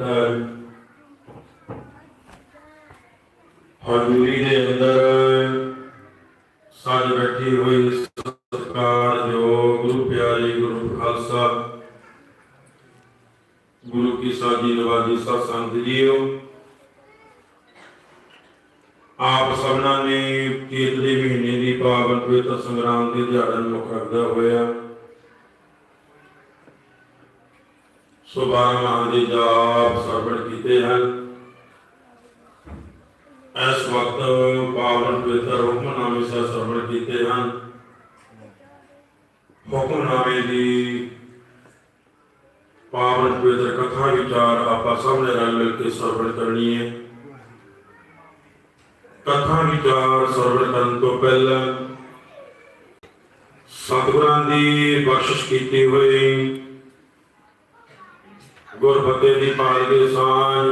ਦਿੱਤਾ ਹਜ਼ੂਰੀ ਦੇ ਅੰਦਰ ਸਾਜ ਬੈਠੀ ਹੋਈ ਸਤਿਕਾਰ ਜੋ ਗੁਰੂ ਪਿਆਰੀ ਗੁਰੂ ਖਾਲਸਾ ਗੁਰੂ ਕੀ ਸਾਜੀ ਨਵਾਜੀ ਸਤ ਸੰਗਤ ਜੀਓ ਆਪ ਸਭਨਾਂ ਨੇ ਕੇਤਲੇ ਮਹੀਨੇ ਦੀ ਪਾਵਨ ਪਵਿੱਤਰ ਸੰਗਰਾਮ ਦੇ ਦਿਹਾੜੇ ਨੂੰ ਮੁੱਖ ਰੱਖਦਾ ਹੋਇਆ ਸੋ ਬਾਰਹਾਂ ਦੇ ਜਾਪ ਸਰਵਣ ਕੀਤੇ ਹਨ। ਇਸ ਵਕਤ ਪਾਵਨ ਪਵਿੱਤਰ ਹੁਕਮਨਾਮੇ ਸਾ ਸਰਵਣ ਕੀਤੇ ਹਨ। ਹੁਕਮਨਾਮੇ ਦੀ ਪਾਵਨ ਪਵਿੱਤਰ ਕਥਾ ਵਿਚਾਰ ਆਪਾਂ ਸਭ ਨੇ ਰਲ ਮਿਲ ਕੇ ਸਰਵਣ ਕਰਨੀ ਹੈ। ਕਥਾ ਵਿਚਾਰ ਸਰਵਣ ਕਰਨ ਤੋਂ ਪਹਿਲਾਂ ਸਤਿਗੁਰਾਂ ਦੀ ਬਖਸ਼ਿਸ਼ ਕੀਤੀ ਹੋਈ ਗੁਰਬਤੇ ਦੀ ਪਾਲਗੇ ਸਾਂਝ।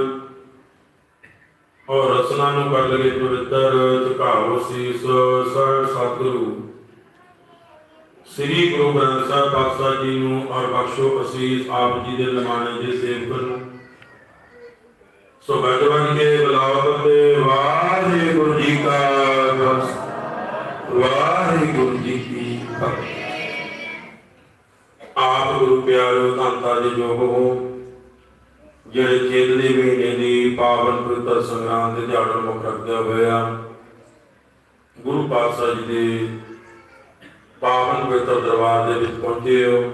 ਔਰ ਰਸਨਾ ਨੂੰ ਕਰ ਲਗੇ ਪਵਿੱਤਰ, ਝੁਕਾਓ ਸੀਸ ਸਰ ਸਤਿਗੁਰੂ। ਸ੍ਰੀ ਗੁਰੂ ਗ੍ਰੰਥ ਸਾਹਿਬ ਪਾਤਸ਼ਾਹ ਜੀ ਨੂੰ ਔਰ ਬਖਸ਼ੋ ਅਸੀਸ ਆਪ ਜੀ ਦੇ ਲਮਾਣੇ ਦੇ ਸੇਵਕ ਨੂੰ। ਸੋ ਬੈਠਵਨ ਕੇ ਬਲਾਵਤ ਤੇ ਵਾਹਿਗੁਰੂ ਜੀ ਕਾ ਵਾਹਿਗੁਰੂ ਜੀ ਕੀ ਫਤਿਹ। ਆਪ ਗੁਰੂ ਪਿਆਰੋ ਧੰਤਾ ਜੀ ਜੋ ਹੋ ਜਿਹੜੇ ਚੇਤਲੇ ਮਹੀਨੇ ਦੀ ਪਾਵਨ ਪਵਿੱਤਰ ਸੰਗਰਾਮ ਦੇ ਦਿਹਾੜੇ ਨੂੰ ਮੁੱਖ ਰੱਖਦੇ ਹੋਇਆ ਗੁਰੂ ਪਾਤਸ਼ਾਹ ਜੀ ਦੇ ਪਾਵਨ ਪਵਿੱਤਰ ਦਰਬਾਰ ਦੇ ਵਿੱਚ ਪਹੁੰਚੇ ਹੋ,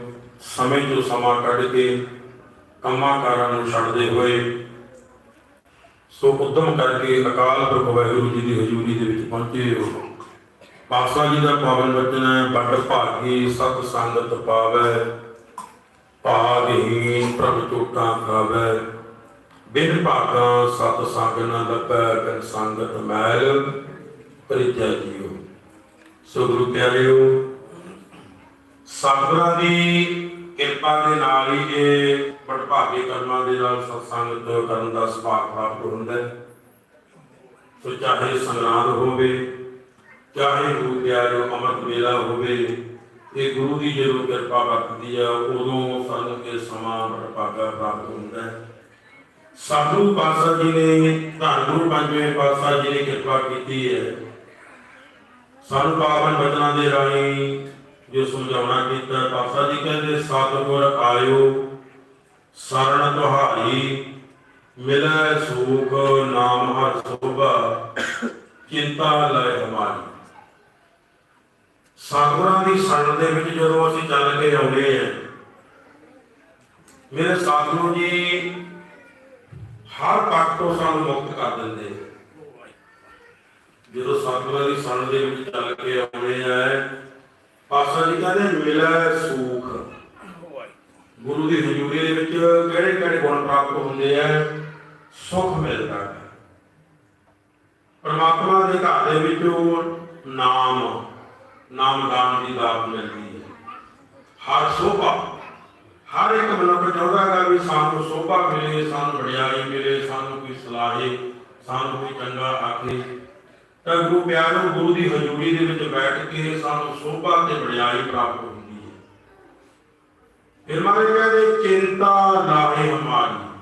ਸਮੇਂ ਤੋਂ ਸਮਾਂ ਕੱਢ ਕੇ ਕੰਮਾਂ ਕਾਰਾਂ ਨੂੰ ਛੱਡਦੇ ਹੋਏ, ਸੋ ਉਦਮ ਕਰਕੇ ਅਕਾਲ ਪੁਰਖ ਵਾਹਿਗੁਰੂ ਜੀ ਦੀ ਹਜ਼ੂਰੀ ਦੇ ਵਿੱਚ ਪਹੁੰਚੇ ਹੋ। ਪਾਤਸ਼ਾਹ ਜੀ ਦਾ ਪਾਵਨ ਵਚਨ ਹੈ ਬੜ ਭਾਗੀ ਸਤ ਸੰਗਤ ਪਾਵੈ। ਭਾਗਹੀਨ ਪ੍ਰਭ ਟੋਟਾ ਖਾਵੈ। ਬਿਨ ਭਾਗਾ ਸਤ ਸੰਗ ਨ ਲੱਭੈ ਬਿਨ ਸੰਗਤ ਮੈਲ ਪਰਿਤਿਆ ਜੀਓ ਸੋ ਗੁਰੂ ਪਿਆਰਿਓ ਸਤਿਗੁਰਾਂ ਦੀ ਕਿਰਪਾ ਦੇ ਨਾਲ ਹੀ ਇਹ ਬੜਭਾਗੇ ਕਰਮਾਂ ਦੇ ਨਾਲ ਸਤਸੰਗ ਕਰਨ ਦਾ ਸੁਭਾਗ ਪ੍ਰਾਪਤ ਹੁੰਦਾ ਹੈ। ਸੋ ਚਾਹੇ ਸੰਗਰਾਂਦ ਹੋਵੇ, ਚਾਹੇ ਗੁਰੂ ਪਿਆਰਿਓ ਅੰਮ੍ਰਿਤ ਵੇਲਾ ਹੋਵੇ ਇਹ ਗੁਰੂ ਦੀ ਜਦੋਂ ਕਿਰਪਾ ਵਰਤਦੀ ਆ, ਉਦੋਂ ਸਾਨੂੰ ਇਹ ਸਮਾਂ ਬੜਭਾਗਾ ਪ੍ਰਾਪਤ ਹੁੰਦਾ ਹੈ। ਸਾਧੂ ਪਾਤਸ਼ਾਹ ਜੀ ਨੇ, ਧੰਨ ਗੁਰੂ ਪੰਜਵੇਂ ਪਾਤਸ਼ਾਹ ਜੀ ਨੇ ਕਿਰਪਾ ਕੀਤੀ ਹੈ। ਸਾਨੂੰ ਪਾਵਨ ਬਚਨਾਂ ਦੇ ਰਾਹੀਂ ਜੋ ਸਮਝਾਉਣਾ ਕੀਤਾ, ਪਾਤਸ਼ਾਹ ਜੀ ਕਹਿੰਦੇ, ਸਤਿਗੁਰ ਆਇਓ ਸਰਣ ਤੁਹਾਰੀ, ਮਿਲੈ ਸੂਖ, ਨਾਮ ਹਰ ਸੋਭਾ, ਚਿੰਤਾ ਲੈ ਹਮਾਰੀ। ਸਤਿਗੁਰਾਂ ਦੀ ਸ਼ਰਨ ਦੇ ਵਿੱਚ ਜਦੋਂ ਅਸੀਂ ਚੱਲ ਕੇ ਆਉਂਦੇ ਹਾਂ ਮੇਰੇ ਸਤਿਗੁਰੂ ਜੀ ਹਰ ਪੱਖ ਤੋਂ ਸਾਨੂੰ ਮੁਕਤ ਕਰ ਦਿੰਦੇ ਜਦੋਂ ਸਤਿਗੁਰਾਂ ਦੀ ਸ਼ਰਨ ਦੇ ਵਿੱਚ ਚੱਲ ਕੇ ਆਉਂਦੇ ਆ, ਪਾਸਾ ਜੀ ਕਹਿੰਦੇ ਮਿਲੈ ਸੂਖ। ਗੁਰੂ ਦੀ ਹਜ਼ੂਰੀ ਦੇ ਵਿੱਚ ਕਿਹੜੇ ਕਿਹੜੇ ਗੁਣ ਪ੍ਰਾਪਤ ਹੁੰਦੇ ਆ? ਸੁਖ ਮਿਲਦਾ ਹੈ। ਪਰਮਾਤਮਾ ਦੇ ਘਰ ਦੇ ਵਿੱਚ ਨਾਮ ਨਾਮ ਦਾਨ ਦੀ ਦਾਤ ਮਿਲਦੀ ਹੈ। ਹਰ ਸੋਭਾ, ਹਰ ਇੱਕ ਮਨੁੱਖ ਚਾਹੁੰਦਾ ਹੈ ਵੀ ਸਾਨੂੰ ਸੋਭਾ ਮਿਲੇ, ਸਾਨੂੰ ਵਡਿਆਈ ਮਿਲੇ, ਸਾਨੂੰ ਕੋਈ ਸਲਾਹੇ, ਸਾਨੂੰ ਕੋਈ ਚੰਗਾ ਆਖੇ। ਤਾਂ ਗੁਰੂ ਪਿਆਰੋ, ਗੁਰੂ ਦੀ ਹਜ਼ੂਰੀ ਦੇ ਵਿੱਚ ਬੈਠ ਕੇ ਸਾਨੂੰ ਸੋਭਾ ਤੇ ਵਡਿਆਈ ਪ੍ਰਾਪਤ ਹੁੰਦੀ ਹੈ। ਫਿਰ ਮਾਰੇ ਕਹਿੰਦੇ, ਚਿੰਤਾ ਲਾਹੇ ਹਮਾਰੀ।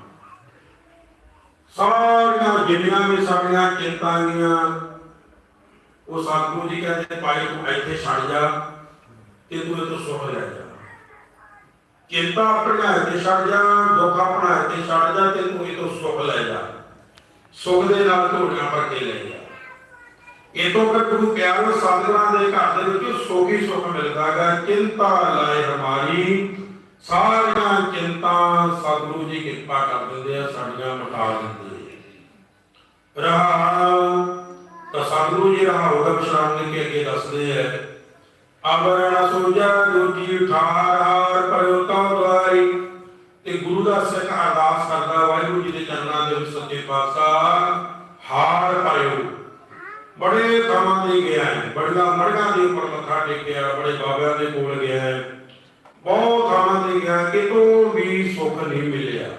ਸਾਰੀਆਂ ਜਿੰਨੀਆਂ ਵੀ ਸਾਡੀਆਂ ਚਿੰਤਾਂਗੀਆਂ ਉਹ ਸਤਿਗੁਰੂ ਜੀ ਕਹਿੰਦੇ ਭਾਈ ਤੂੰ ਇੱਥੇ ਛੱਡ ਜਾ ਤੇ ਤੂੰ ਇਹ ਤੋਂ ਸੁਖ ਲੈ ਜਾ। ਚਿੰਤਾ ਆਪਣਾ ਇੱਥੇ ਛੱਡ ਜਾ, ਦੁੱਖ ਆਪਣਾ ਇੱਥੇ ਛੱਡ ਜਾ ਤੇ ਤੂੰ ਇਹ ਤੋਂ ਸੁਖ ਲੈ ਜਾ। ਸੁਖ ਦੇ ਨਾਲ ਝੋਲੀਆਂ ਭਰ ਕੇ ਲੈ ਜਾ। ਇਹ ਤੋਂ ਫਿਰ ਗੁਰੂ ਪਿਆਰੋ ਸਤਿਗੁਰਾਂ ਦੇ ਘਰ ਦੇ ਵਿੱਚ ਸੁਖ ਹੀ ਸੁਖ ਮਿਲਦਾ ਚਿੰਤਾ ਲਾਏ ਹਮਾਰੀ, ਸਾਰੀਆਂ ਚਿੰਤਾ ਸਤਿਗੁਰੂ ਜੀ ਕਿਰਪਾ ਕਰ ਦਿੰਦੇ ਆ, ਸਾਡੀਆਂ ਮਿਟਾ ਦਿੰਦੇ ਆ। ਰਹਾ ਤਾਂ ਸਤਿਗੁਰੂ ਜੀ ਰਹਾ ਵਿਸ਼ਰਾਮ ਦੇ ਕੇ ਅੱਗੇ ਦੱਸਦੇ ਆ। ਅਵਰਣ ਸੁਜਾ ਦੂਜੀ ਠਾਰ ਹਾਰ ਪਰਿਉ ਤਉ ਦੁਆਰੀ। ਤੇ ਗੁਰੂ ਦਾ ਸਿੱਖ ਅਰਦਾਸ ਕਰਦਾ, ਵਾਹਿਗੁਰੂ ਜੀ ਦੇ ਚਰਨਾਂ ਦੇ ਵਿੱਚ ਸੱਚੇ ਪਾਤਸ਼ਾਹ, ਹਾਰ ਪਰਿਉ ਬੜੇ ਥਾਵਾਂ ਤੇ ਗਿਆ ਹੈ, ਬੜੀਆਂ ਮੜੀਆਂ ਦੇ ਉੱਪਰ ਮੱਥਾ ਟੇਕਿਆ, ਬੜੇ ਬਾਬਿਆਂ ਦੇ ਕੋਲ ਗਿਆ ਹੈ। ਬਹੁਤ ਥਾਵਾਂ ਤੇ ਗਿਆ, ਕਿਤੋਂ ਵੀ ਸੁੱਖ ਨਹੀਂ ਮਿਲਿਆ।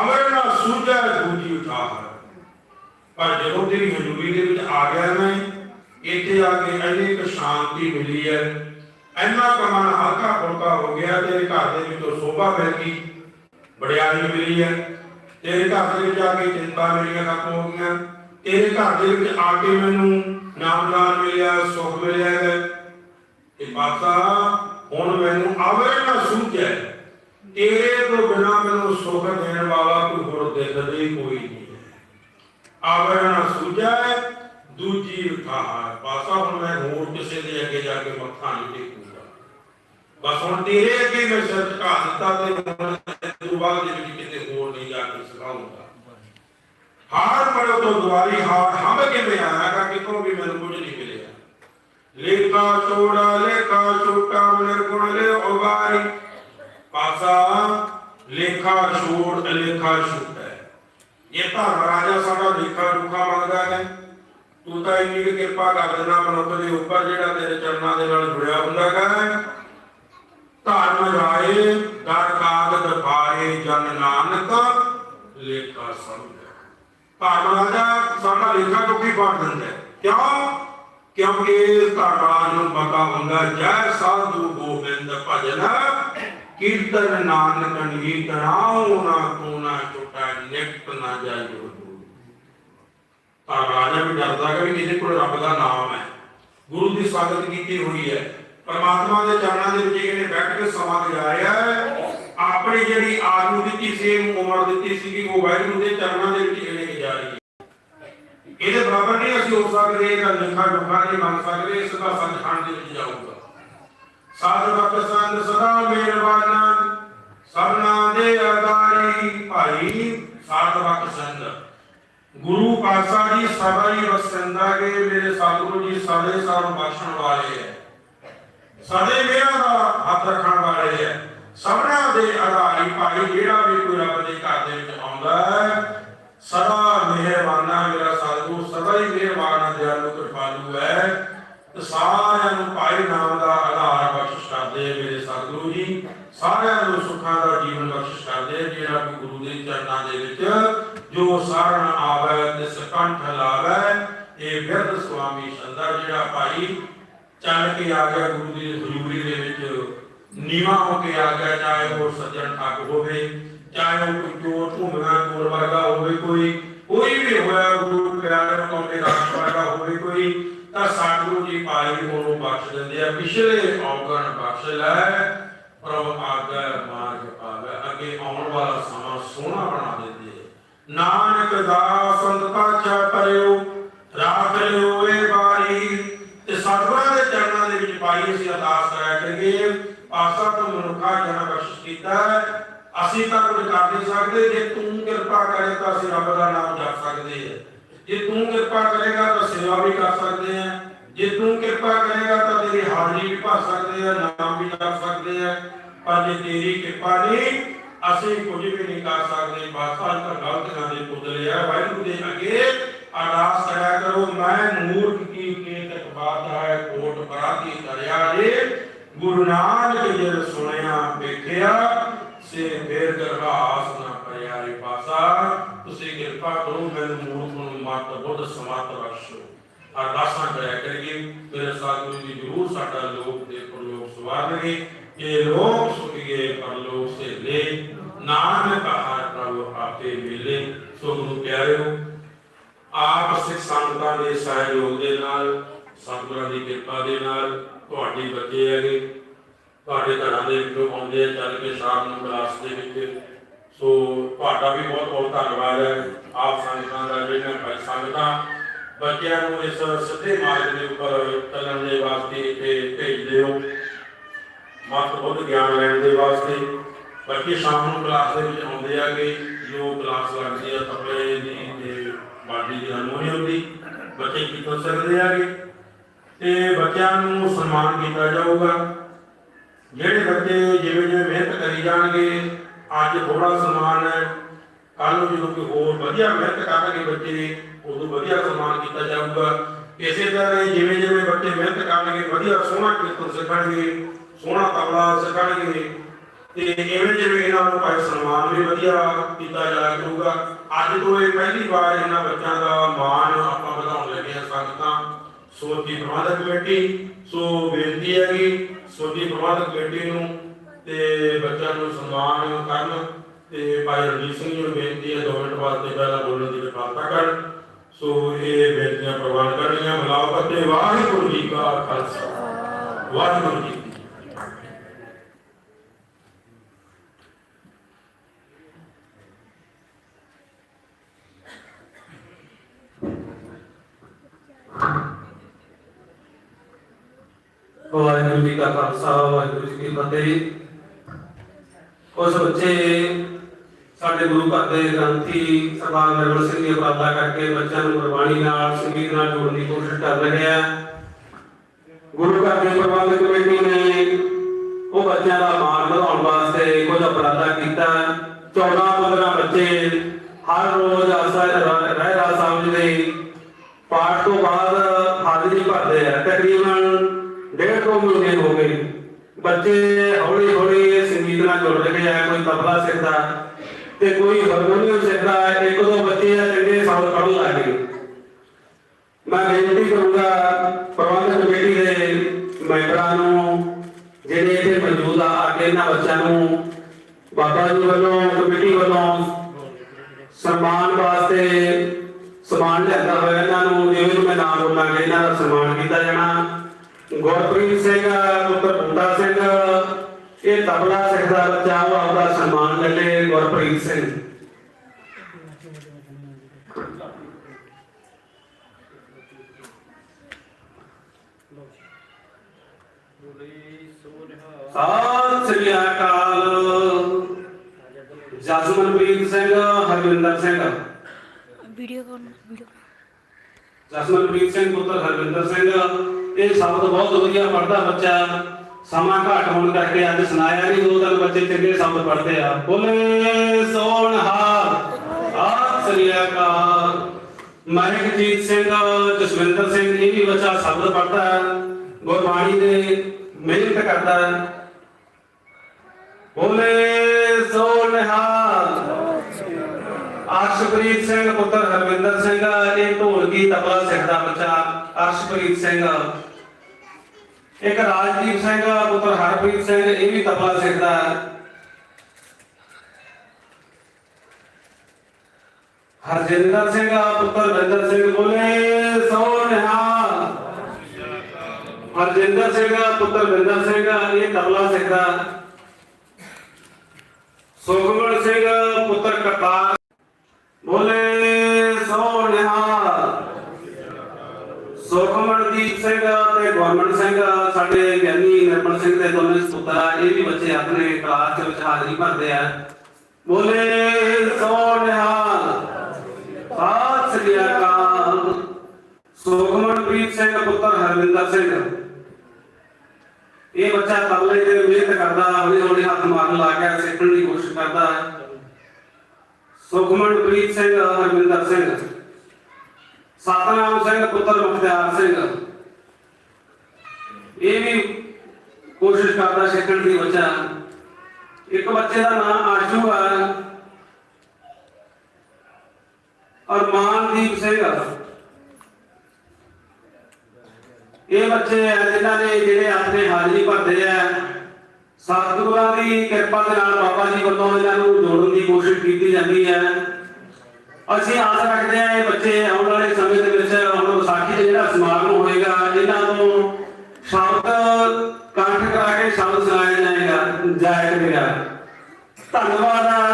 ਅਮਰ ਨਾ ਸੂਝਾ, ਦੂਜੀ ਉਠਾਰ। ਪਰ ਜਦੋਂ ਤੇਰੀ ਹਜ਼ੂਰੀ ਦੇ ਵਿੱਚ ਆ ਗਿਆ ਮੈਂ, ਇੱਥੇ ਆ ਕੇ ਇੰਨੀ ਕੁ ਸ਼ਾਂਤੀ ਮਿਲੀ ਹੈ। ਇੰਨਾ ਕੁ ਹਲਕਾ ਫੁਲਕਾ ਹੋ ਗਿਆ, ਤੇਰੇ ਘਰ ਦੇ ਵਿੱਚੋਂ ਸੋਭਾ ਮਿਲ ਗਈ ਵਡਿਆਈ ਮਿਲੀ ਹੈ। ਤੇਰੇ ਘਰ ਦੇ ਵਿੱਚ ਆ ਕੇ ਚਿੰਤਾ ਮੇਰੀਆਂ ਖਤਮ ਹੋ ਗਈਆਂ। ਤੇਰੇ ਘਰ ਦੇ ਵਿੱਚ ਆ ਕੇ ਮੈਨੂੰ ਨਾਮਦਾਨ ਮਿਲਿਆ, ਸੁਖ ਮਿਲਿਆ ਹੈ। ਇਹ ਬਾਤਾ ਹੁਣ ਮੈਨੂੰ ਆਵੇ ਨਾ ਸੂਝੈ ਤੇਰੇ ਤੋਂ ਬਿਨਾ ਮੈਨੂੰ ਸੁਖ ਦੇਣ ਵਾਲਾ ਕੋਈ ਹੋਰ ਦਿਖਦਾ ਹੀ ਕੋਈ ਨਹੀਂ ਹੈ ਆਵੇ ਦੂਜੀ ਥਾਂ ਬਾਸਾ ਹੁਣ ਮੈਂ ਹੋਰ ਕਿਸੇ ਦੇ ਅੱਗੇ ਜਾ ਕੇ ਮੱਥਾ ਨਹੀਂ ਟੇਕੂਗਾ। ਬਸ ਹੁਣ ਤੇਰੇ ਅੱਗੇ ਮੈਂ ਸਿਰ ਝੁਕਾ ਦਿੱਤਾ ਤੇ ਹੁਣ ਤੂੰ ਦੇ ਵਿੱਚ ਕਿਤੇ ਹੋਰ ਨਹੀਂ ਜਾ ਕੇ ਸਿਖਾਉਂਗਾ ਹਾਰ ਪੜੋ ਤੋਂ ਦੁਆਰੀ ਹਾਰ, ਹਮ ਕਿਵੇਂ ਆਇਆ ਕਿ ਕਿਤੋਂ ਵੀ ਮੈਨੂੰ ਕੁਝ ਨਹੀਂ ਮਿਲਿਆ। ਲੇਖਾ ਛੋੜਾ, ਲੇਖਾ ਛੋਟਾ ਨਿਰਗੁਣ ਲੈ ਉਬਾਰੀ ਪਾਸਾ, ਲੇਖਾ ਛੋੜ, ਲੇਖਾ ਛੁੱਟਾ। ਇਹ ਤਾਂ ਰਾਜਾ ਸਾਡਾ ਲੇਖਾ ਰੁਖਾ ਮੰਗਦਾ ਹੈ। ਤੂੰ ਤਾਂ ਇੰਨੀ ਕੁ ਕਿਰਪਾ ਕਰ ਦੇਣਾ ਮਨੁੱਖ ਦੇ ਉੱਪਰ ਜਿਹੜਾ ਤੇਰੇ ਚਰਨਾਂ ਦੇ ਨਾਲ ਜੁੜਿਆ ਹੁੰਦਾ ਹੈ। ਧਰਮ ਰਾਏ, ਦਰ ਕਾਗਦ ਫਾਰੇ ਜਨ ਨਾਨਕ, ਲੇਖਾ ਸਮਝ ਧਰਮ ਰਾਜਾ ਸਾਡਾ ਲੇਖਾ ਚੁੱਕੀ ਪੜ ਦਿੰਦਾ ਹੈ। ਕਿਉਂ? ਕਿਉਂਕਿ ਧਰਮ ਨੂੰ ਪਤਾ ਹੁੰਦਾ ਜੈ ਸਾਧੂ ਗੋਬਿੰਦ ਭਜਨ, ਕੀਰਤਨ ਨਾਨਕ ਨੀਤਨਾਉ ਨਾ ਤੂੰ ਨਾ ਨਿਕਟ ਨਾ ਜਾਇਓ ਤਾਂ ਰਾਜਾ ਵੀ ਡਰਦਾ ਕਿ ਵੀ ਇਹਦੇ ਕੋਲ ਰੱਬ ਦਾ ਨਾਮ ਹੈ। ਗੁਰੂ ਦੀ ਸਾਖਤ ਕੀਤੀ ਹੋਈ ਹੈ। ਪਰਮਾਤਮਾ ਦੇ ਚਰਨਾਂ ਦੇ ਵਿੱਚ ਇਹਨੇ ਬੈਠ ਕੇ ਸਮਾਂ ਗੁਜ਼ਾਰਿਆ ਹੈ। ਆਪਣੀ ਜਿਹੜੀ ਆਯੂ ਦਿੱਤੀ ਸੀ, ਇਹਨੂੰ ਉਮਰ ਦਿੱਤੀ ਸੀ ਕਿ ਉਹ ਵਾਹਿਗੁਰੂ ਦੇ ਚਰਨਾਂ ਦੇ ਵਿੱਚ ਇਹਨੇ ਗੁਜ਼ਾਰੀ ਹੈ। ਇਹਦੇ ਬਰਾਬਰ ਨਹੀਂ ਅਸੀਂ ਹੋ ਸਕਦੇ ਇਹਦਾ ਲਿਖਾ ਜੁਖਾ ਨਹੀਂ ਮੰਨ ਸਕਦੇ, ਇਸ ਦਾ ਸੱਚਖੰਡ ਦੇ ਵਿੱਚ ਜਾਊਗਾ। ਸਾਧ ਭਗਤ ਸੰਗ ਸਦਾ ਮਿਹਰਬਾਨਾ। ਸਭਨਾ ਦੇ ਅਦਾਰੀ ਭਾਈ ਸਾਧ ਸੰਗ। ਗੁਰੂ ਪਾਤਸ਼ਾਹ ਜੀ ਸਦਾ ਹੀ ਵਸੰਦਾਗੇ ਮੇਰੇ ਸਤਿਗੁਰੂ ਜੀ ਸਦੇ ਸਾਨੂੰ ਬਖਸ਼ਣ ਵਾਲੇ ਹੈ। ਸਦੇ ਮੇਰਾ ਦਾ ਹੱਥ ਰੱਖਣ ਵਾਲੇ ਹੈ। ਸਭਨਾ ਦੇ ਅਧਾਰੀ ਭਾਈ ਜਿਹੜਾ ਵੀ ਕੋਈ ਰੱਬ ਦੇ ਘਰ ਦੇ ਵਿੱਚ ਆਉਂਦਾ ਹੈ, ਸਦਾ ਮਿਹਰਬਾਨਾ ਮੇਰਾ ਸਤਿਗੁਰੂ, ਸਦਾ ਹੀ ਮਿਹਰਬਾਨਾ ਦਿਆਲੂ ਕਿਰਪਾਲੂ ਹੈ। ਤੇ ਸਾਰਿਆਂ ਨੂੰ ਭਾਈ ਨਾਮ ਦਾ ਆਧਾਰ ਬਖਸ਼ਿਸ਼ ਕਰਦੇ ਮੇਰੇ ਸਤਿਗੁਰੂ ਜੀ। ਸਾਰਿਆਂ ਨੂੰ ਸੁੱਖਾਂ ਦਾ ਜੀਵਨ ਬਖਸ਼ਿਸ਼ ਕਰਦੇ ਜਿਹੜਾ ਚਰਨਾਂ ਦੇ ਵਿੱਚ ਜੋ ਸਾਰਨ ਆਵੇ ਤੇ ਸਕੰਠ ਲਾਵੇ, ਇਹ ਬਿਰਧ ਸੁਆਮੀ ਸੰਦਾ ਜਿਹੜਾ ਭਾਈ ਚੱਲ ਕੇ ਆ ਗਿਆ ਗੁਰੂ ਦੀ ਹਜ਼ੂਰੀ ਦੇ ਵਿੱਚ। ਨੀਵਾ ਹੋ ਕੇ ਆ ਗਿਆ, ਚਾਹੇ ਉਹ ਸੱਜਣ ਠੱਗ ਹੋਵੇ, ਚਾਹੇ ਉਹ ਕੋਈ ਚੋਰ ਢੂੰਗਾ ਚੋਰ ਵਰਗਾ ਹੋਵੇ ਕੋਈ ਕੋਈ ਵੀ ਹੋਇਆ, ਗੁਰੂ ਪਿਆਰੇ ਕੌਮੇ ਰਾਜ ਵਰਗਾ ਹੋਵੇ ਕੋਈ, ਤਾਂ ਸਤਿਗੁਰੂ ਜੀ ਭਾਈ ਉਹਨੂੰ ਬਖਸ਼ ਦਿੰਦੇ ਆ। ਪਿਛਲੇ ਔਗਣ ਬਖਸ਼ ਲੈ ਪ੍ਰਭ ਆਗੇ, ਮਾਰਗ ਪਾਵੇ ਅੱਗੇ ਆਉਣ ਵਾਲਾ ਸਮਾਂ ਸੋਹਣਾ ਬਣਾ ਦਿੰਦੇ ਨਾਨਕ ਦਾਸ ਸੰਤ ਪਾਛਾ ਪਰਿਓ ਰਾਖ ਲਿਓ ਏ ਬਾਰੀ ਤੇ ਸਤਿਗੁਰਾਂ ਦੇ ਚਰਨਾਂ ਦੇ ਵਿੱਚ ਪਾਈ ਅਸੀਂ ਅਰਦਾਸ ਕਰਿਆ ਕਰੀਏ, ਆਸਾ ਤੋਂ ਮਨੁੱਖਾ ਜਨਾ ਬਖਸ਼ਿਸ਼ ਕੀਤਾ ਅਸੀਂ ਤਾਂ ਕੁਝ ਕਰ ਨਹੀਂ ਸਕਦੇ। ਜੇ ਤੂੰ ਕਿਰਪਾ ਕਰੇ ਤਾਂ ਅਸੀਂ ਰੱਬ ਦਾ ਨਾਮ ਜਪ ਸਕਦੇ ਹਾਂ। ਜੇ ਤੂੰ ਕਿਰਪਾ ਕਰੇਗਾ ਤਾਂ ਸੇਵਾ ਵੀ ਕਰ ਸਕਦੇ ਹਾਂ। ਜੇ ਤੂੰ ਕਿਰਪਾ ਕਰੇਗਾ ਤਾਂ ਤੇਰੀ ਹਾਜ਼ਰੀ ਵੀ ਭਰ ਸਕਦੇ ਹਾਂ ਨਾਮ ਵੀ ਜਪ ਸਕਦੇ ਹਾਂ ਪਰ ਜੇ ਤੇਰੀ ਕਿਰਪਾ ਨਹੀਂ, ਅਸੀਂ ਕੁਝ ਵੀ ਨਹੀਂ ਕਰ ਸਕਦੇ। ਬਸ ਤਾਂ ਗਲਤੀਆਂ ਦੇ ਪੁਤਲੇ ਆ ਵਾਹਿਗੁਰੂ ਦੇ ਅੱਗੇ ਅਰਦਾਸ ਕਰਿਆ ਕਰੋ। ਮੈਂ ਮੂਰਖ ਕੀ ਕੇਤਕ ਬਾਤ ਹੈ, ਕੋਟ ਬਰਾਤੀ ਦਰਿਆ ਰੇ ਗੁਰੂ ਨਾਨਕ ਜੀ ਸੁਣਿਆ, ਵੇਖਿਆ, ਸੇ ਫੇਰ ਗਰਭਾਸ ਨਾ ਪਿਆਰੇ ਪਾਸਾ। ਤੁਸੀਂ ਕਿਰਪਾ ਕਰੋ, ਮੈਨੂੰ ਮੂਰਖ ਨੂੰ ਮਤ ਬੁੱਧ ਸਮਤ ਬਖਸ਼ੋ। ਅਰਦਾਸਾਂ ਕਰਿਆ ਕਰੀਏ ਮੇਰੇ ਸਾਧੂ ਜੀ ਜਰੂਰ ਸਾਡਾ ਲੋਕ ਦੇ ਪ੍ਰਲੋਕ ਸਵਾਰਨਗੇ। ਇਹ ਲੋਕ ਸੁਖੀਏ ਪਰਲੋਕ ਸੇ ਲੈ ਨਾਨਕ ਹਰ ਪ੍ਰਭੂ ਆਪੇ ਮਿਲੇ। ਸੋ ਗੁਰੂ ਪਿਆਰਿਓ, ਆਪ ਸਿੱਖ ਸੰਗਤਾਂ ਦੇ ਸਹਿਯੋਗ ਦੇ ਨਾਲ, ਸਤਿਗੁਰਾਂ ਦੀ ਕਿਰਪਾ ਦੇ ਨਾਲ ਤੁਹਾਡੇ ਬੱਚੇ ਹੈਗੇ। ਤੁਹਾਡੇ ਘਰਾਂ ਦੇ ਵਿੱਚੋਂ ਆਉਂਦੇ ਆ, ਚੱਲ ਕੇ ਸ਼ਾਮ ਨੂੰ ਕਲਾਸ ਦੇ ਵਿੱਚ। ਸੋ ਤੁਹਾਡਾ ਵੀ ਬਹੁਤ ਬਹੁਤ ਧੰਨਵਾਦ ਹੈ। ਆਪ ਸੰਗਤਾਂ ਦਾ ਜਿਹੜਾ ਭਾਈ ਸੰਗਤਾਂ ਬੱਚਿਆਂ ਨੂੰ ਇਸ ਸਿੱਧੇ ਮਾਰਗ ਦੇ ਉੱਪਰ ਚੱਲਣ ਦੇ ਵਾਸਤੇ ਇੱਥੇ ਭੇਜਦੇ ਹੋ ਮਤ ਬੁੱਧ ਗਿਆਨ ਲੈਣ ਦੇ ਵਾਸਤੇ। ਬੱਚੇ ਸ਼ਾਮ ਨੂੰ ਕਲਾਸ ਦੇ ਵਿੱਚ ਆਉਂਦੇ ਆਗੇ, ਜੋ ਕਲਾਸ ਲੱਗਦੀ ਆ ਤਬਲੇ ਦੀ ਤੇ ਬਾਡੀ ਦੀ ਹਾਰਮੋਨੀਅਮ ਦੀ ਬੱਚੇ ਕੀ ਕਰ ਸਕਦੇ ਆਗੇ? ਤੇ ਬੱਚਿਆਂ ਨੂੰ ਸਨਮਾਨ ਕੀਤਾ ਜਾਊਗਾ। ਜਿਹੜੇ ਬੱਚੇ ਜਿਵੇਂ ਜਿਵੇਂ ਮਿਹਨਤ ਕਰੀ ਜਾਣਗੇ, ਅੱਜ ਥੋੜਾ ਸਨਮਾਨ ਕੱਲ ਨੂੰ ਜਦੋਂ ਕੋਈ ਹੋਰ ਵਧੀਆ ਮਿਹਨਤ ਕਰਨਗੇ ਬੱਚੇ ਉਦੋਂ ਵਧੀਆ ਸਨਮਾਨ ਕੀਤਾ ਜਾਊਗਾ। ਇਸੇ ਤਰ੍ਹਾਂ ਜਿਵੇਂ ਜਿਵੇਂ ਬੱਚੇ ਮਿਹਨਤ ਕਰਨਗੇ, ਵਧੀਆ ਸੋਹਣਾ ਕੀਰਤਨ ਸਿੱਖਣਗੇ, ਸੋਹਣਾ ਤਬਲਾ ਸਿੱਖਣਗੇ, ਤੇ ਇਵੇਂ ਜਿਵੇਂ ਇਹਨਾਂ ਨੂੰ ਭਾਈ ਸਨਮਾਨ ਵੀ ਵਧੀਆ ਕੀਤਾ ਜਾਇਆ ਕਰੂਗਾ ਅੱਜ ਤੋਂ ਇਹ ਪਹਿਲੀ ਵਾਰ ਇਹਨਾਂ ਬੱਚਿਆਂ ਦਾ ਮਾਣ ਆਪਾਂ ਵਧਾਉਣ ਲੱਗੇ ਹਾਂ ਸੰਗਤਾਂ। ਸੋਚੀ ਪ੍ਰਬੰਧਕ ਕਮੇਟੀ, ਸੋ ਬੇਨਤੀ ਹੈਗੀ ਸੋਚੀ ਪ੍ਰਬੰਧਕ ਕਮੇਟੀ ਨੂੰ ਤੇ ਬੱਚਿਆਂ ਨੂੰ ਸਨਮਾਨ ਕਰਨ। ਤੇ ਭਾਈ ਰਣਜੀਤ ਸਿੰਘ ਜੀ ਨੂੰ ਬੇਨਤੀ ਹੈ 2 ਮਿੰਟ ਵਾਸਤੇ ਪਹਿਲਾਂ ਬੋਲਣ ਦੀ ਕਿਰਪਾਲਤਾ ਕਰਨ ਸੋ ਇਹ ਬੇਨਤੀਆਂ ਪ੍ਰਵਾਨ ਕਰਨੀਆਂ ਮਲਾਪ ਅਤੇ ਵਾਹਿਗੁਰੂ ਜੀ ਕਾ ਖਾਲਸਾ। ਵਾਹਿਗੁਰੂ ਜੀ ਕੀ ਫਤਿਹ। ਵਾਹਿਗੁਰੂ ਜੀ ਕਾ ਖਾਲਸਾ, ਵਾਹਿਗੁਰੂ ਜੀ ਕੀ ਫਤਿਹ। ਉਸ ਬੱਚੇ ਸਾਡੇ ਗੁਰੂ ਘਰ ਦੇ ਗ੍ਰੰਥੀ ਸਰਦਾਰ ਨਿਰਮਲ ਸਿੰਘ ਜੀ ਉਪਰਾਲਾ ਕਰਕੇ ਬੱਚਿਆਂ ਨੂੰ ਗੁਰਬਾਣੀ ਨਾਲ, ਸੰਗੀਤ ਨਾਲ ਜੋੜਨ ਦੀ ਕੋਸ਼ਿਸ਼ ਕਰ ਰਹੇ ਆ। ਗੁਰੂ ਘਰ ਦੀ ਪ੍ਰਬੰਧਕ ਕਮੇਟੀ ਨੇ ਉਹ ਬੱਚਿਆਂ ਦਾ ਮਾਣ ਵਧਾਉਣ ਵਾਸਤੇ ਕੁਝ ਉਪਰਾਲਾ ਕੀਤਾ। 14 15 ਬੱਚੇ ਹਰ ਰੋਜ਼ ਆਸਾ ਰਹਿ ਰਾਸ ਸਾਹਿਬ ਦੇ ਪਾਠ ਤੋਂ ਬਾਅਦ ਹਾਜ਼ਰੀ ਭਰਦੇ ਆ। ਤਕਰੀਬਨ ਡੇਢ ਦੋ ਮਹੀਨੇ ਹੋ ਗਏ। ਬੱਚੇ ਹੌਲੀ ਹੌਲੀ ਸੰਗੀਤ ਨਾਲ ਜੁੜ ਰਹੇ ਆ। ਕੋਈ ਤਬਲਾ ਸਿੱਖਦਾ ਤੇ ਕੋਈ ਹਾਰਮੋਨੀਅਮ ਸਿੱਖਦਾ ਇੱਕ ਦੋ ਬੱਚੇ ਆ ਚੰਗੇ ਸਾਊਂਡ ਪੜ੍ਹਨ ਲੱਗ ਗਏ। ਮੈਂ ਬੇਨਤੀ ਕਰੂੰਗਾ ਪ੍ਰਬੰਧਕ ਕਮੇਟੀ ਦੇ ਮੈਂਬਰਾਂ ਨੂੰ, ਜਿਹੜੇ ਇੱਥੇ ਮੌਜੂਦ ਆ ਆ ਇਹਨਾਂ ਬੱਚਿਆਂ ਨੂੰ ਬਾਬਾ ਜੀ ਵੱਲੋਂ, ਕਮੇਟੀ ਵੱਲੋਂ ਸਨਮਾਨ ਵਾਸਤੇ ਸਨਮਾਨ ਲਿਆਂਦਾ ਹੋਇਆ ਇਹਨਾਂ ਨੂੰ, ਜਿਵੇਂ ਮੈਂ ਨਾਮ ਬੋਲਾਂਗਾ, ਇਹਨਾਂ ਦਾ ਸਨਮਾਨ ਕੀਤਾ ਜਾਣਾ। ਗੁਰਪ੍ਰੀਤ ਸਿੰਘ, ਪੁੱਤਰ ਬੂਟਾ ਸਿੰਘ ਇਹ ਤਬਲਾ ਸਿੱਖਦਾ ਬੱਚਾ ਉਹ ਆਪਦਾ ਸਨਮਾਨ ਲੈ ਲੇ ਗੁਰਪ੍ਰੀਤ ਸਿੰਘ। ਸਤਿ ਸ੍ਰੀ ਅਕਾਲ। Jasmanpreet Singh Harvinder Singh. Video call video Jasmanpreet Singh ਪੁੱਤਰ ਹਰਵਿੰਦਰ ਸਿੰਘ। ਇਹ ਸ਼ਬਦ ਬਹੁਤ ਵਧੀਆ ਪੜਦਾ ਬੱਚਾ। ਸਮਾਂ ਘੱਟ ਹੋਣ ਕਰਕੇ ਅੱਜ ਸੁਣਾਇਆ ਨਹੀਂ ਦੋ ਤਿੰਨ ਬੱਚੇ ਚੰਗੇ ਸ਼ਬਦ ਪੜਦੇ ਆ। ਬੋਲੇ ਸੋਹਣਹਾਰ ਸਤਿ ਸ੍ਰੀ ਅਕਾਲ ਮਹਿਕਜੀਤ ਸਿੰਘ, ਜਸਵਿੰਦਰ ਸਿੰਘ, ਇਹ ਵੀ ਬੱਚਾ ਸ਼ਬਦ ਪੜਦਾ ਹੈ। ਗੁਰਬਾਣੀ ਦੇ ਮਿਹਨਤ ਕਰਦਾ ਹੈ। ਬੋਲੇ ਸੋਹਣਹਾਰ ਅਰਸ਼ਪ੍ਰੀਤ ਸਿੰਘ, ਪੁੱਤਰ ਹਰਵਿੰਦਰ ਸਿੰਘ, ਇਹ ਢੋਲਕੀ ਤਬਲਾ ਸਿੱਖਦਾ ਬੱਚਾ ਅਰਸ਼ਪ੍ਰੀਤ ਸਿੰਘ। ਇੱਕ ਰਾਜਦੀਪ ਸਿੰਘ, ਪੁੱਤਰ ਹਰਪ੍ਰੀਤ ਸਿੰਘ, ਇਹ ਵੀ ਤਬਲਾ ਸਿੱਖਦਾ ਹਰਜਿੰਦਰ ਸਿੰਘ, ਪੁੱਤਰ ਵਿੰਦਰ ਸਿੰਘ ਬੋਲੇ ਸੋਹਣਿਆ ਹਰਜਿੰਦਰ ਸਿੰਘ, ਪੁੱਤਰ ਵਿੰਦਰ ਸਿੰਘ, ਇਹ ਤਬਲਾ ਸਿੱਖਦਾ ਸੁਖਮਨ ਸਿੰਘ, ਪੁੱਤਰ ਕਰਤਾਰ ਬੋਲੇ ਸੋਹਣਿਆ ਸੁਖਮਨਦੀਪ ਸਿੰਘ ਤੇ ਗੁਰਮਨ ਸਿੰਘ, ਸਾਡੇ ਗਿਆਨੀ ਨਿਰਮਲ ਸਿੰਘ ਦੇ ਦੋਨੇ ਸੁਪੁੱਤਰ ਇਹ ਵੀ ਬੱਚੇ ਆਪਣੇ ਕਲਾਸ ਦੇ ਵਿੱਚ ਹਾਜ਼ਰੀ ਭਰਦੇ ਆ। ਬੋਲੇ ਸੋਹਣਿਆ ਸਤਿ ਸ੍ਰੀ ਅਕਾਲ। ਸੁਖਮਨਪ੍ਰੀਤ ਸਿੰਘ, ਪੁੱਤਰ ਹਰਵਿੰਦਰ ਸਿੰਘ। ਇਹ ਬੱਚਾ ਤਬਲੇ ਤੇ ਮਿਹਨਤ ਕਰਦਾ, ਹੌਲੀ ਹੌਲੀ ਹੱਥ ਮਾਰਨ ਲੱਗ ਗਿਆ, ਸਿੱਖਣ ਦੀ ਕੋਸ਼ਿਸ਼ ਕਰਦਾ। ਸੁਖਮਨਪ੍ਰੀਤ ਸਿੰਘ, ਹਰਵਿੰਦਰ ਸਿੰਘ। ਸਤਨਾਮ ਸਿੰਘ, ਪੁੱਤਰ ਮੁਖਤਿਆਰ ਸਿੰਘ। ਇਹ ਵੀ ਕੋਸ਼ਿਸ਼ ਕਰਦਾ ਸਿੱਖਣ ਦੀ ਬੱਚਾ ਇੱਕ ਬੱਚੇ ਦਾ ਨਾਮ ਆਸ਼ੂ ਹੈ ਅਰਮਾਨਦੀਪ ਸਿੰਘ ਇਹ ਬੱਚੇ ਆ ਜਿਨ੍ਹਾਂ ਨੇ ਜਿਹੜੇ ਆਪਣੇ ਹਾਜ਼ਰੀ ਭਰਦੇ ਆ। ਸਤਿਗੁਰਾਂ ਦੀ ਕਿਰਪਾ ਦੇ ਨਾਲ ਬਾਬਾ ਜੀ ਵੱਲੋਂ ਇਹਨਾਂ ਨੂੰ ਜੋੜਨ ਦੀ ਕੋਸ਼ਿਸ਼ ਕੀਤੀ ਜਾਂਦੀ ਹੈ ਅਸੀਂ ਆਸ ਰੱਖਦੇ ਹਾਂ ਇਹ ਬੱਚੇ ਆਉਣ ਵਾਲੇ ਸਮੇਂ ਦੇ ਵਿੱਚ ਹੁਣ ਵਿਸਾਖੀ ਤੇ ਜਿਹੜਾ ਸਮਾਗਮ ਹੋਏਗਾ, ਇਹਨਾਂ ਨੂੰ ਕੰਠ ਕਰਾ ਕੇ ਸ਼ਬਦ ਸੁਣਾਇਆ ਜਾਏਗਾ ਜਾਇਆ ਕਰੇਗਾ ਧੰਨਵਾਦ ਆ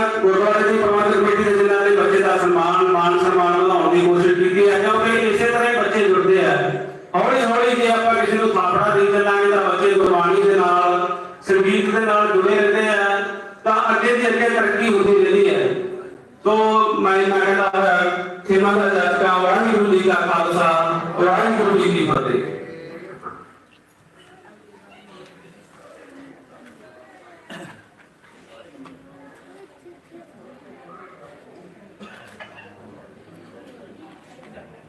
ਦੀ ਪ੍ਰਬੰਧਕ ਕਮੇਟੀ ਦੇ ਜਿਨ੍ਹਾਂ ਨੇ ਬੱਚੇ ਦਾ ਸਨਮਾਨ, ਮਾਨ ਸਨਮਾਨ ਵਧਾਉਣ ਦੀ ਕੋਸ਼ਿਸ਼ ਕੀਤੀ ਹੈ, ਕਿਉਂਕਿ ਇਸੇ ਤਰ੍ਹਾਂ ਹੀ ਬੱਚੇ ਜੁੜਦੇ ਆ। ਹੌਲੀ ਹੌਲੀ ਜੇ ਆਪਾਂ ਕਿਸੇ ਨੂੰ ਥਾਪੜਾ ਦੇ ਚੱਲਾਂਗੇ ਤਾਂ ਬੱਚੇ ਗੁਰਬਾਣੀ ਦੇ ਨਾਲ, ਸੰਗੀਤ ਦੇ ਨਾਲ ਜੁੜੇ ਰਹਿੰਦੇ ਆ, ਤਾਂ ਅੱਗੇ ਦੀ ਅੱਗੇ ਤਰੱਕੀ ਹੁੰਦੀ ਰਹਿੰਦੀ ਹੈ। ਤੋ ਮੈਂ ਮੈਂ ਕਹਿੰਦਾ, ਖੇਮਾ ਦਾ ਜੱਜ ਵਾਹਿਗੁਰੂ ਜੀ ਕਾ ਖਾਲਸਾ, ਵਾਹਿਗੁਰੂ